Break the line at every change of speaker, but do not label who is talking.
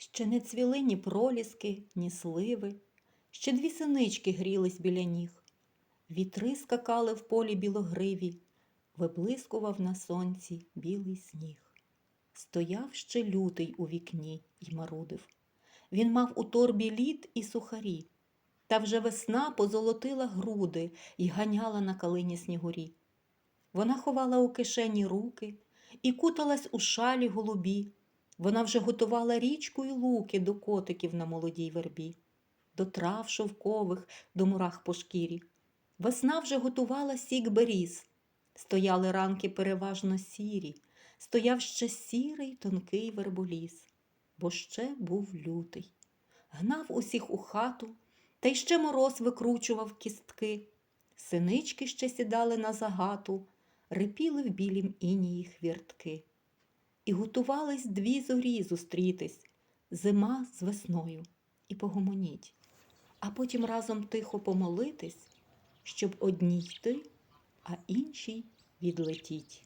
Ще не цвіли ні проліски, ні сливи, ще дві синички грілись біля ніг. Вітри скакали в полі білогриві, виблискував на сонці білий сніг. Стояв ще лютий у вікні й марудив. Він мав у торбі лід і сухарі, та вже весна позолотила груди й ганяла на калині снігурі. Вона ховала у кишені руки і куталась у шалі голубі. Вона вже готувала річку й луки до котиків на молодій вербі, до трав шовкових, до мурах по шкірі. Весна вже готувала сік беріз. Стояли ранки переважно сірі, стояв ще сірий тонкий верболіс, бо ще був лютий. Гнав усіх у хату, та й ще мороз викручував кістки. Синички ще сідали на загату, рипіли в білім інії хвіртки. І готувались дві зорі зустрітись зима з весною, і погомоніть, а потім разом тихо помолитись, щоб одній йти, а іншій відлетіть.